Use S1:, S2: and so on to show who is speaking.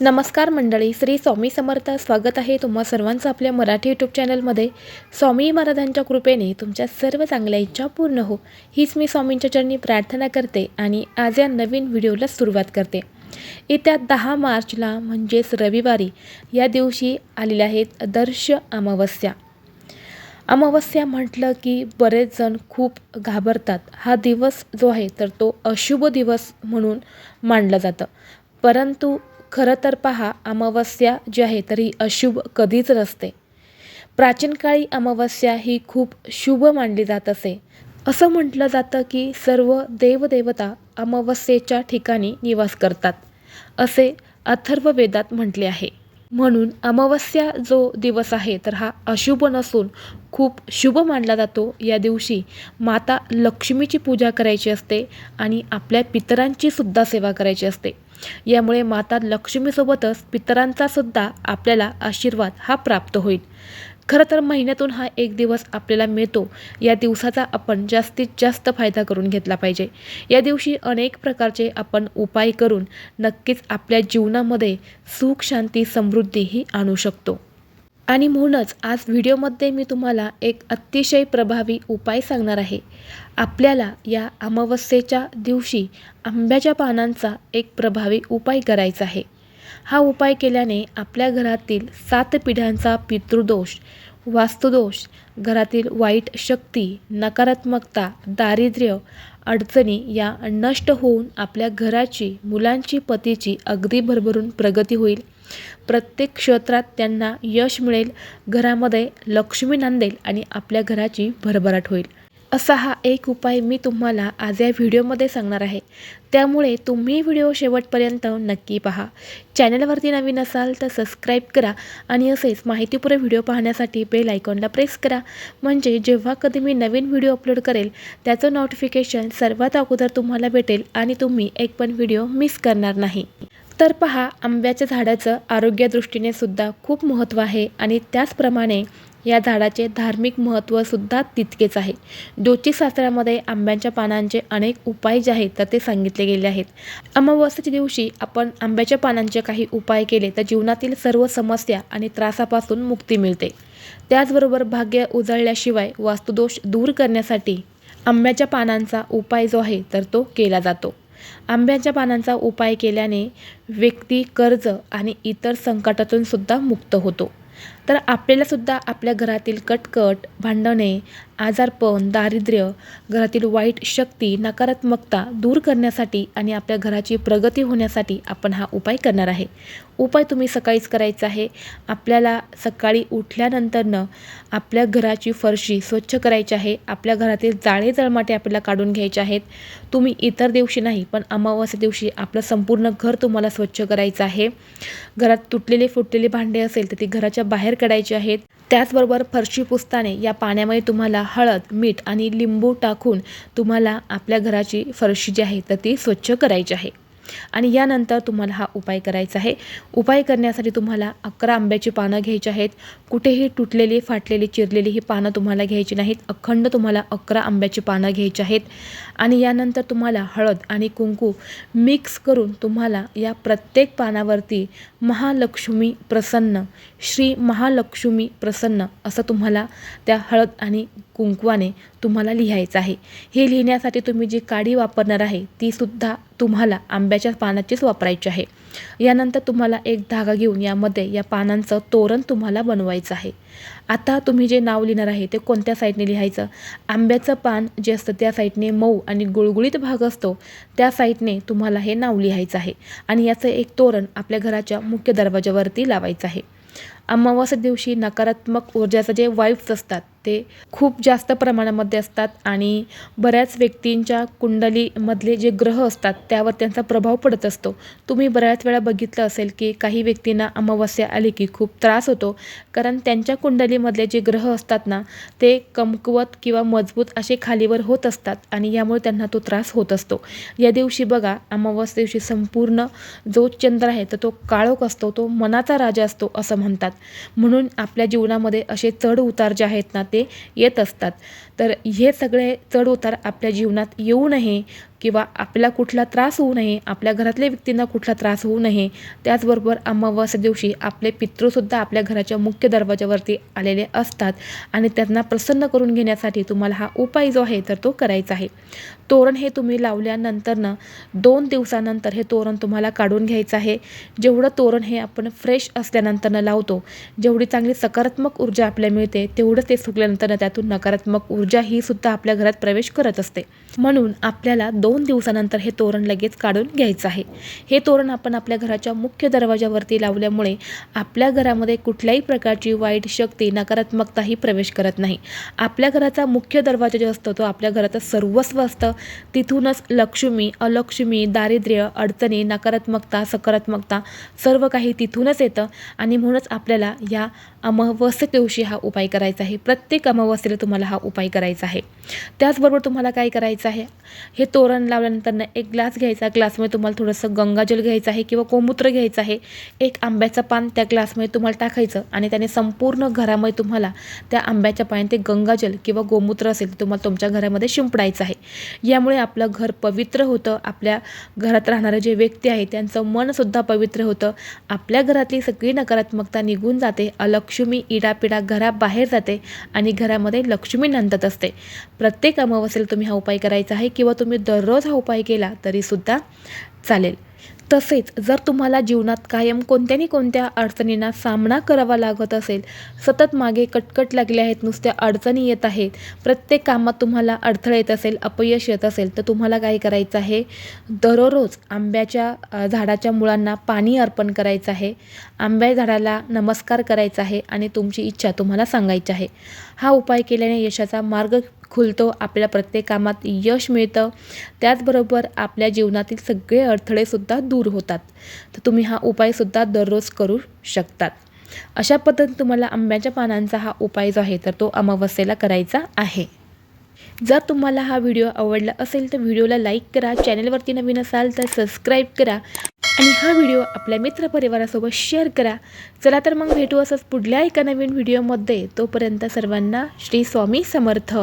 S1: नमस्कार मंडळी श्री स्वामी समर्थ स्वागत आहे तुम्हा सर्वांचं आपल्या मराठी यूट्यूब चॅनलमध्ये स्वामी महाराजांच्या कृपेने तुमच्या सर्व चांगल्या इच्छा पूर्ण हो. हीच मी स्वामींच्या चरणी प्रार्थना करते आणि आज या नवीन व्हिडिओला सुरुवात करते. येत्या दहा मार्चला म्हणजेच रविवारी या दिवशी आलेल्या आहेत दर्श अमावस्या. अमावस्या म्हटलं की बरेच जण खूप घाबरतात. हा दिवस जो आहे तर तो अशुभ दिवस म्हणून मानला जातं. परंतु खरं तर पहा अमावस्या जी आहे तर ही अशुभ कधीच नसते. प्राचीन काळी अमावस्या ही खूप शुभ मानली जात असे. असं म्हटलं जातं की सर्व देवदेवता अमावस्येच्या ठिकाणी निवास करतात असे अथर्व वेदात म्हटले आहे. म्हणून अमावस्या जो दिवस आहे तर हा अशुभ नसून खूप शुभ मानला जातो. या दिवशी माता लक्ष्मीची पूजा करायची असते आणि आपल्या पितरांची सुद्धा सेवा करायची असते. यामुळे माता लक्ष्मीसोबतच पितरांचा सुद्धा आपल्याला आशीर्वाद हा प्राप्त होईल. खरं तर महिन्यातून हा एक दिवस आपल्याला मिळतो. या दिवसाचा आपण जास्तीत जास्त फायदा करून घेतला पाहिजे. या दिवशी अनेक प्रकारचे आपण उपाय करून नक्कीच आपल्या जीवनामध्ये सुख शांती समृद्धी ही आणू शकतो. आणि म्हणूनच आज व्हिडिओमध्ये मी तुम्हाला एक अतिशय प्रभावी उपाय सांगणार आहे. आपल्याला या अमावस्येच्या दिवशी आंब्याच्या पानांचा एक प्रभावी उपाय करायचा आहे. हा उपाय केल्याने आपल्या घरातील सात पिढ्यांचा पितृदोष वास्तुदोष घरातील वाईट शक्ती नकारात्मकता दारिद्र्य अडचणी या नष्ट होऊन आपल्या घराची मुलांची पतीची अगदी भरभरून प्रगती होईल. प्रत्येक क्षेत्रात त्यांना यश मिळेल घरामध्ये लक्ष्मी नांदेल आणि आपल्या घराची भरभराट होईल. असा हा एक उपाय मी तुम्हाला आज या व्हिडिओमध्ये सांगणार आहे. त्यामुळे तुम्ही व्हिडिओ शेवटपर्यंत नक्की पहा. चॅनलवरती नवीन असाल तर सबस्क्राईब करा आणि असेच माहितीपूर व्हिडिओ पाहण्यासाठी बेल आयकॉनला प्रेस करा. म्हणजे जेव्हा कधी मी नवीन व्हिडिओ अपलोड करेल त्याचं नोटिफिकेशन सर्वात अगोदर तुम्हाला भेटेल आणि तुम्ही एक पण व्हिडिओ मिस करणार नाही. तर पहा आंब्याच्या झाडाचं आरोग्यदृष्टीने सुद्धा खूप महत्त्व आहे आणि त्याचप्रमाणे या झाडाचे धार्मिक महत्त्वसुद्धा तितकेच आहे. ज्योतिषशास्त्रामध्ये आंब्याच्या पानांचे अनेक उपाय जे आहेत तर ते सांगितले गेले आहेत. अमावस्येच्या दिवशी आपण आंब्याच्या पानांचे काही उपाय केले तर जीवनातील सर्व समस्या आणि त्रासापासून मुक्ती मिळते. त्याचबरोबर भाग्य उजळल्याशिवाय वास्तुदोष दूर करण्यासाठी आंब्याच्या पानांचा उपाय जो आहे तर तो केला जातो. आंब्याच्या पानांचा उपाय केल्याने व्यक्ती कर्ज आणि इतर संकटातून सुद्धा मुक्त होतो. तर आपल्यालासुद्धा आपल्या घरातील कटकट भांडणे आजारपण दारिद्र्य घरातील वाईट शक्ती नकारात्मकता दूर करण्यासाठी आणि आपल्या घराची प्रगती होण्यासाठी आपण हा उपाय करणार आहे. उपाय तुम्ही सकाळीच करायचा आहे. आपल्याला सकाळी उठल्यानंतरनं आपल्या घराची फरशी स्वच्छ करायची आहे. आपल्या घरातील जाळे जळमाटे आपल्याला काढून घ्यायचे आहेत. तुम्ही इतर दिवशी नाही पण अमावास्या दिवशी आपलं संपूर्ण घर तुम्हाला स्वच्छ करायचं आहे. घरात तुटलेले फुटलेले भांडे असेल तर ती घराच्या बाहेर काढायची आहेत. त्याचबरोबर फरशी पुस्ताने या पाण्यामध्ये तुम्हाला हळद मीठ आणि लिंबू टाकून तुम्हाला आपल्या घराची फरशी जी आहे तर ती स्वच्छ करायची आहे. आणि यानंतर तुम्हाला हा उपाय करायचा आहे. उपाय करण्यासाठी तुम्हाला अकरा आंब्याची पानं घ्यायची आहेत. कुठेही तुटलेली फाटलेली चिरलेली ही पानं तुम्हाला घ्यायची नाहीत. अखंड तुम्हाला अकरा आंब्याची पानं घ्यायची आहेत. आणि यानंतर तुम्हाला हळद आणि कुंकू मिक्स करून तुम्हाला या प्रत्येक पानावरती महालक्ष्मी प्रसन्न श्री महालक्ष्मी प्रसन्न असं तुम्हाला त्या हळद आणि कुंकवाने तुम्हाला लिहायचं आहे. हे लिहिण्यासाठी तुम्ही जी काडी वापरणार आहे तीसुद्धा तुम्हाला आंब्याच्या पानाचीच वापरायची आहे. यानंतर तुम्हाला एक धागा घेऊन यामध्ये या पानांचं तोरण तुम्हाला बनवायचं आहे. आता तुम्ही जे नाव लिहिणार आहे ते कोणत्या साईडने लिहायचं? आंब्याचं पान जे असतं त्या साईडने मऊ आणि गुळगुळीत भाग असतो त्या साईडने तुम्हाला हे नाव लिहायचं आहे. आणि याचं एक तोरण आपल्या घराच्या मुख्य दरवाजावरती लावायचं आहे. अमावास्या दिवशी नकारात्मक ऊर्जाचं जे वाईब्स असतात ते खूप जास्त प्रमाणामध्ये असतात आणि बऱ्याच व्यक्तींच्या कुंडलीमधले जे ग्रह असतात त्यावर त्यांचा प्रभाव पडत असतो. तुम्ही बऱ्याच वेळा बघितलं असेल की काही व्यक्तींना अमावस्या आली की खूप त्रास होतो कारण त्यांच्या कुंडलीमधले जे ग्रह असतात ना ते कमकुवत किंवा मजबूत असे खालीवर होत असतात आणि यामुळे त्यांना तो त्रास होत असतो. या दिवशी बघा अमावस्या दिवशी संपूर्ण जो चंद्र आहे तर तो काळोख असतो तो मनाचा राजा असतो असं म्हणतात. म्हणून आपल्या जीवनामध्ये असे चढ उतार जे आहेत ना ते येत असतात. तर हे सगळे चढ उतार आपल्या जीवनात येऊ नये. किंवा आपल्याला कुठला त्रास होऊ नये आपल्या घरातल्या व्यक्तींना कुठला त्रास होऊ नये त्याचबरोबर अमावस्या दिवशी आपले पितृसुद्धा आपल्या घराच्या मुख्य दरवाजावरती आलेले असतात आणि त्यांना प्रसन्न करून घेण्यासाठी तुम्हाला हा उपाय जो आहे तर तो करायचा आहे. तोरण हे तुम्ही लावल्यानंतरनं दोन दिवसानंतर हे तोरण तुम्हाला काढून घ्यायचं आहे. जेवढं तोरण हे आपण फ्रेश असल्यानंतरनं लावतो जेवढी चांगली सकारात्मक ऊर्जा आपल्याला मिळते तेवढं ते सुकल्यानंतर त्यातून नकारात्मक ऊर्जा ही सुद्धा आपल्या घरात प्रवेश करत असते. म्हणून आपल्याला दोन दिवसानंतर हे तोरण लगेच काढून घ्यायचं आहे. हे तोरण आपण आपल्या घराच्या मुख्य दरवाजावरती लावल्यामुळे आपल्या घरामध्ये कुठल्याही प्रकारची वाईट शक्ती नकारात्मकताही प्रवेश करत नाही. आपल्या घराचा मुख्य दरवाजा जो असतो तो आपल्या घराचं सर्वस्व असतं. तिथूनच लक्ष्मी अलक्ष्मी दारिद्र्य अडचणी नकारात्मकता सकारात्मकता सर्व काही तिथूनच येतं आणि म्हणूनच आपल्याला या अमावस्ये दिवशी हा उपाय करायचा आहे. प्रत्येक अमावस्येला तुम्हाला हा उपाय करायचा आहे. त्याचबरोबर तुम्हाला काय करायचं आहे? हे तोरण लावल्यानंतर एक ग्लास घ्यायचा ग्लासमध्ये तुम्हाला थोडंसं गंगाजल घ्यायचं आहे किंवा गोमूत्र घ्यायचं आहे. एक आंब्याचं पान त्या ग्लासमध्ये तुम्हाला टाकायचं आणि त्याने संपूर्ण घरामध्ये तुम्हाला त्या आंब्याच्या पाण्यात ते गंगाजल किंवा गोमूत्र असेल ते तुम्हाला तुमच्या घरामध्ये शिंपडायचं आहे. यामुळे आपलं घर पवित्र होतं. आपल्या घरात राहणारे जे व्यक्ती आहे त्यांचं मनसुद्धा पवित्र होतं. आपल्या घरातली सगळी नकारात्मकता निघून जाते. अलक्ष्मी इडापिडा घराबाहेर जाते आणि घरामध्ये लक्ष्मी नंदत असते. प्रत्येक अमावस्येला तुम्ही हा उपाय करायचा आहे किंवा तुम्ही दररोज हा उपाय केला तरीसुद्धा चालेल. तसेच जर तुम्हाला जीवनात कायम कोणत्यानी कोणत्या अडचणींना सामना करावा लागत असेल सतत मागे कटकट लागले आहेत नुसत्या अडचणी येत आहेत प्रत्येक कामात तुम्हाला अडथळा येत असेल अपयश येत असेल तर तुम्हाला काय करायचं आहे? दररोज आंब्याच्या झाडाच्या मुळांना पाणी अर्पण करायचं आहे. आंब्या झाडाला नमस्कार करायचा आहे आणि तुमची इच्छा तुम्हाला सांगायची आहे. हा उपाय केल्याने यशाचा मार्ग खुलतो आपल्या प्रत्येक कामात यश मिळतं. त्याचबरोबर आपल्या जीवनातील सगळे अडथळेसुद्धा दूर होतात. तर तुम्ही हा उपायसुद्धा दररोज करू शकतात. अशा पद्धतीने तुम्हाला आंब्याच्या पानांचा हा उपाय जो आहे तर तो अमावस्येला करायचा आहे. जर तुम्हाला हा व्हिडिओ आवडला असेल तर व्हिडिओला लाईक करा चॅनलवरती नवीन असाल तर सबस्क्राईब करा आणि हा व्हिडिओ आपल्या मित्रपरिवारासोबत शेअर करा. चला तर मग भेटू असंच पुढल्या एका नवीन व्हिडिओमध्ये. तोपर्यंत सर्वांना श्री स्वामी समर्थ.